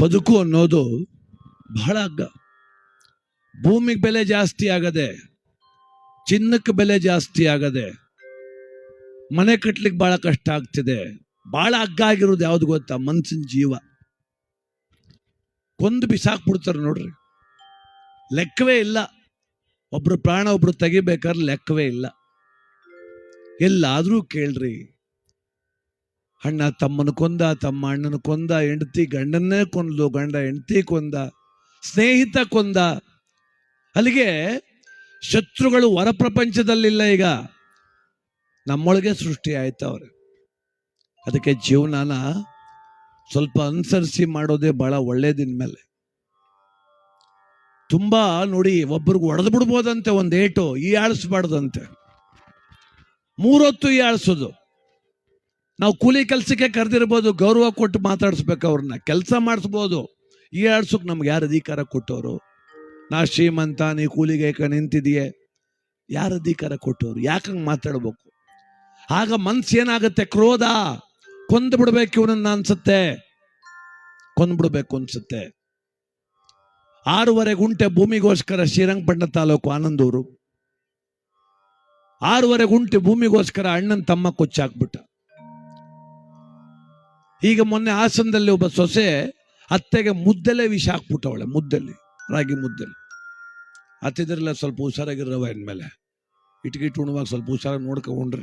ಬದುಕು ಅನ್ನೋದು ಬಹಳ ಅಗ್ಗ. ಭೂಮಿಗೆ ಬೆಲೆ ಜಾಸ್ತಿ ಆಗದೆ ಚಿನ್ನಕ್ಕೆ ಬೆಲೆ ಜಾಸ್ತಿ ಆಗದೆ, ಮನೆ ಕಟ್ಲಿಕ್ಕೆ ಬಹಳ ಕಷ್ಟ ಆಗ್ತಿದೆ. ಬಹಳ ಅಗ್ಗ ಆಗಿರೋದು ಯಾವ್ದು ಗೊತ್ತಾ? ಮನ್ಸಿನ ಜೀವ. ಕೊಂದು ಬಿಸಾಕ್ಬಿಡ್ತಾರೆ ನೋಡ್ರಿ. ಲೆಕ್ಕವೇ ಇಲ್ಲ. ಒಬ್ರು ಪ್ರಾಣ ಒಬ್ರು ತೆಗಿಬೇಕಾದ್ರೆ ಲೆಕ್ಕವೇ ಇಲ್ಲ. ಎಲ್ಲಾದರೂ ಕೇಳ್ರಿ. ಅಣ್ಣ ತಮ್ಮನ ಕೊಂದ, ತಮ್ಮ ಅಣ್ಣನ ಕೊಂದ, ಹೆಂಡತಿ ಗಂಡನ್ನೇ ಕೊಂದ್ಲು, ಗಂಡ ಹೆಂಡತಿ ಕೊಂದ, ಸ್ನೇಹಿತ ಕೊಂದ. ಅಲ್ಲಿಗೆ ಶತ್ರುಗಳು ಹೊರ ಪ್ರಪಂಚದಲ್ಲಿಲ್ಲ ಈಗ. ನಮ್ಮೊಳಗೆ ಸೃಷ್ಟಿ ಆಯ್ತವ್ರೆ ಅದಕ್ಕೆ ಜೀವನನ ಸ್ವಲ್ಪ ಅನುಸರಿಸಿ ಮಾಡೋದೇ ಬಹಳ ಒಳ್ಳೇದಿನ ಮೇಲೆ. ತುಂಬಾ ನೋಡಿ ಒಬ್ಬರಿಗೆ ಒಡೆದು ಬಿಡ್ಬೋದಂತೆ ಒಂದು ಏಟು ಈ ಆಳಿಸ್ಬಾರ್ದಂತೆ ಮೂರೊತ್ತು ಈ ಆಳಿಸೋದು ನಾವು ಕೂಲಿ ಕೆಲಸಕ್ಕೆ ಕರೆದಿರ್ಬೋದು, ಗೌರವ ಕೊಟ್ಟು ಮಾತಾಡಿಸ್ಬೇಕು ಅವ್ರನ್ನ. ಕೆಲಸ ಮಾಡಿಸ್ಬೋದು. ಈ ಆಡ್ಸೋಕೆ ನಮ್ಗೆ ಯಾರು ಅಧಿಕಾರ ಕೊಟ್ಟವರು? ನಾ ಶ್ರೀಮಂತ, ನೀ ಕೂಲಿಗೆ ನಿಂತಿದೆಯೇ. ಯಾರು ಅಧಿಕಾರ ಕೊಟ್ಟವರು? ಯಾಕಂಗೆ ಮಾತಾಡ್ಬೇಕು? ಆಗ ಮನ್ಸು ಏನಾಗುತ್ತೆ? ಕ್ರೋಧ. ಕೊಂದು ಬಿಡ್ಬೇಕು ಇವನನ್ನ ಅನ್ಸುತ್ತೆ. ಕೊಂದ್ಬಿಡ್ಬೇಕು ಅನ್ಸುತ್ತೆ. ಆರೂವರೆ ಗುಂಟೆ ಭೂಮಿಗೋಸ್ಕರ ಶ್ರೀರಂಗಪಟ್ಟಣ ತಾಲೂಕು ಆನಂದೂರು. ಆರೂವರೆ ಗುಂಟೆ ಭೂಮಿಗೋಸ್ಕರ ಅಣ್ಣನ ತಮ್ಮ ಕೊಚ್ಚಾಕ್ಬಿಟ್ಟ ಈಗ ಮೊನ್ನೆ ಹಾಸನದಲ್ಲಿ ಒಬ್ಬ ಸೊಸೆ ಅತ್ತೆಗೆ ಮುದ್ದೆಲೆ ವಿಷ ಹಾಕ್ಬಿಟ್ಟವಳೆ, ಮುದ್ದಲ್ಲಿ, ರಾಗಿ ಮುದ್ದಲ್ಲಿ. ಅತ್ತಿದ್ರಲ್ಲ ಸ್ವಲ್ಪ ಹುಷಾರಾಗಿರವ ಇನ್ಮೇಲೆ. ಇಟ್ಕಿ ಉಣುವಾಗ ಸ್ವಲ್ಪ ಹುಷಾರಾಗಿ ನೋಡ್ಕೊಂಡ್ರಿ.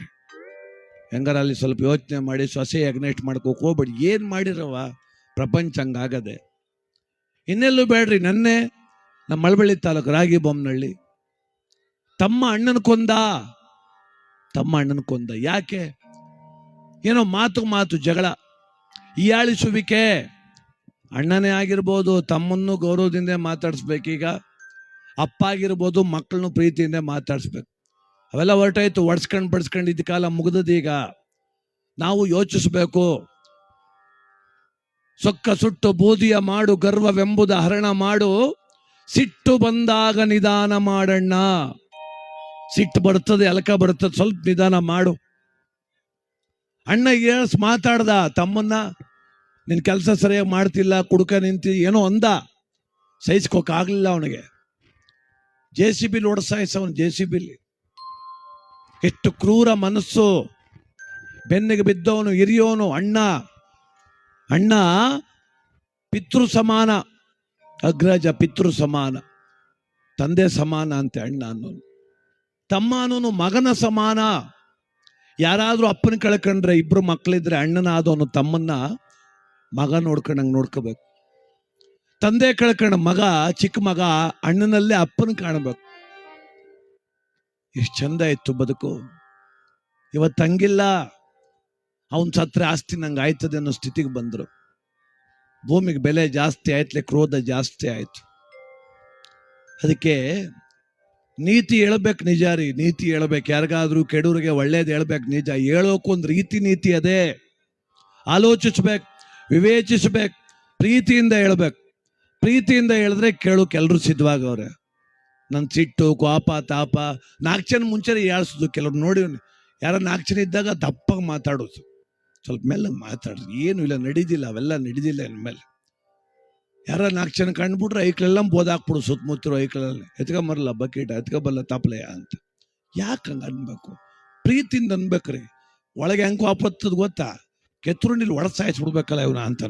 ಹೆಂಗಾರ ಅಲ್ಲಿ ಸ್ವಲ್ಪ ಯೋಚನೆ ಮಾಡಿ, ಸೊಸೆ ಅಗ್ನೆಸ್ಟ್ ಮಾಡ್ಕೋಕ್ ಹೋಗ್ಬೇಡಿ. ಏನು ಮಾಡಿರವ ಪ್ರಪಂಚ ಹಂಗಾಗದೆ. ಇನ್ನೆಲ್ಲೂ ಬೇಡ್ರಿ, ನನ್ನೆ ನಮ್ಮ ಮಳಬಳ್ಳಿ ತಾಲೂಕು ರಾಗಿ ಬೊಮ್ಮನಹಳ್ಳಿ ತಮ್ಮ ಅಣ್ಣನ ಕೊಂದ. ತಮ್ಮ ಅಣ್ಣನ ಕೊಂದ. ಯಾಕೆ? ಏನೋ ಮಾತು ಮಾತು ಜಗಳ. ಹೀಯಾಳಿಸುವಿಕೆ. ಅಣ್ಣನೇ ಆಗಿರ್ಬೋದು, ತಮ್ಮನ್ನು ಗೌರವದಿಂದ ಮಾತಾಡಿಸ್ಬೇಕೀಗ ಅಪ್ಪ ಆಗಿರ್ಬೋದು ಮಕ್ಕಳನ್ನು ಪ್ರೀತಿಯಿಂದ ಮಾತಾಡಿಸ್ಬೇಕು. ಅವೆಲ್ಲ ಹೊರಟಾಯ್ತು, ಒಡ್ಸ್ಕೊಂಡು ಬಡ್ಸ್ಕೊಂಡು ಇದ್ದ ಕಾಲ ಮುಗಿದೀಗ ನಾವು ಯೋಚಿಸ್ಬೇಕು. ಸೊಕ್ಕ ಸುಟ್ಟು ಬೂದಿಯ ಮಾಡು, ಗರ್ವವೆಂಬುದ ಹರಣ ಮಾಡು. ಸಿಟ್ಟು ಬಂದಾಗ ನಿಧಾನ ಮಾಡಣ್ಣ. ಸಿಟ್ಟು ಬರ್ತದೆ, ಅಲಕ ಬರ್ತದೆ, ಸ್ವಲ್ಪ ನಿಧಾನ ಮಾಡು. ಅಣ್ಣ ಏಸ್ ಮಾತಾಡ್ದ, ತಮ್ಮನ್ನ ನಿನ್ ಕೆಲಸ ಸರಿಯಾಗಿ ಮಾಡ್ತಿಲ್ಲ, ಕುಡ್ಕ ನಿಂತಿ, ಏನೋ ಅಂದ. ಸಹಿಸ್ಕೋಕಾಗಲಿಲ್ಲ ಅವನಿಗೆ. ಜೆ ಸಿ ಬಿಲ್ ಓಡಿಸಾಯಿಸವನು ಜೆ ಸಿ ಬಿಲಿ ಎಷ್ಟು ಕ್ರೂರ ಮನಸ್ಸು. ಬೆನ್ನಿಗೆ ಬಿದ್ದವನು ಹಿರಿಯೋನು ಅಣ್ಣ. ಅಣ್ಣ ಪಿತೃ ಸಮಾನ, ಅಗ್ರಜ ಪಿತೃ ಸಮಾನ, ತಂದೆ ಸಮಾನ ಅಂತೆ ಅಣ್ಣ ಅನ್ನೋನು. ತಮ್ಮ ಅನ್ನೋನು ಮಗನ ಸಮಾನ. ಯಾರಾದರೂ ಅಪ್ಪನ ಕಳ್ಕೊಂಡ್ರೆ ಇಬ್ಬರು ಮಕ್ಕಳಿದ್ರೆ ಅಣ್ಣನ ಆದವನು ತಮ್ಮನ್ನ. ಮಗ ನೋಡ್ಕೊಂಡಂಗೆ ನೋಡ್ಕೋಬೇಕು. ತಂದೆ ಕಳ್ಕೊಂಡ ಮಗ, ಚಿಕ್ಕ ಮಗ ಅಣ್ಣನಲ್ಲೇ ಅಪ್ಪನ ಕಾಣಬೇಕು. ಎಷ್ಟು ಚಂದ ಇತ್ತು ಬದುಕು. ಇವತ್ತು ಹಂಗಿಲ್ಲ. ಅವನ್ ಸತ್ರೆ ಆಸ್ತಿ ನಂಗೆ ಆಯ್ತದೆ ಅನ್ನೋ ಸ್ಥಿತಿಗೆ ಬಂದರು. ಭೂಮಿಗೆ ಬೆಲೆ ಜಾಸ್ತಿ ಆಯ್ತಲೆ, ಕ್ರೋಧ ಜಾಸ್ತಿ ಆಯ್ತು. ಅದಕ್ಕೆ ನೀತಿ ಹೇಳ್ಬೇಕು ನಿಜ ರೀ ನೀತಿ ಹೇಳ್ಬೇಕು. ಯಾರಿಗಾದ್ರೂ ಕೆಡೂರಿಗೆ ಒಳ್ಳೇದು ಹೇಳ್ಬೇಕು ನಿಜ. ಹೇಳೋಕು ಒಂದು ರೀತಿ ನೀತಿ ಅದೇ. ಆಲೋಚಿಸ್ಬೇಕು. ವಿವೇಚಿಸ್ಬೇಕು, ಪ್ರೀತಿಯಿಂದ ಹೇಳ್ಬೇಕು. ಪ್ರೀತಿಯಿಂದ ಹೇಳಿದ್ರೆ ಕೇಳೋಕೆ ಎಲ್ಲರೂ ಸಿದ್ಧವಾಗವ್ರೆ ನನ್ನ ಸಿಟ್ಟು, ಕೋಪ, ತಾಪ, ನಾಲ್ಕು ಜನ ಮುಂಚೆ ಹೇಳ್ಸೋದು ಕೆಲವ್ರು ನೋಡಿವ್ನಿ ಯಾರೋ ನಾಲ್ಕು ಜನ ಇದ್ದಾಗ ದಪ್ಪಾಗಿ ಮಾತಾಡೋದು. ಸ್ವಲ್ಪ ಮೇಲೆ ಮಾತಾಡ್ರಿ. ಏನು ಇಲ್ಲ, ನಡೀದಿಲ್ಲ, ಅವೆಲ್ಲ ನಡೀದಿಲ್ಲ ಇನ್ಮೇಲೆ ಯಾರ ನಾಲ್ಕು ಜನ ಕಂಡ್ಬಿಟ್ರೆ ಐಕ್ಳೆಲ್ಲ ಬೋದಾಕ್ಬಿಡು ಸುತ್ತಮುತ್ತರು ಐಕ್ಳೆಲ್ಲ. ಎತ್ಕೊಂಬರಲ್ಲ ಬಕೆಟ್ ಎತ್ಕೊಂಬರಲ್ಲ ತಪ್ಪಲೆಯ ಅಂತ. ಯಾಕೆ ಹಂಗೆ ಅನ್ಬೇಕು? ಪ್ರೀತಿಯಿಂದ ಅನ್ಬೇಕ್ರಿ. ಒಳಗೆ ಹೆಂಗೆ ವಾಪತ್ತದ ಗೊತ್ತಾ? ಕೆತ್ತರು ನೀರು ಒಳ ಸಾಯಿಸ್ಬಿಡ್ಬೇಕಲ್ಲ ಇವನ ಅಂತ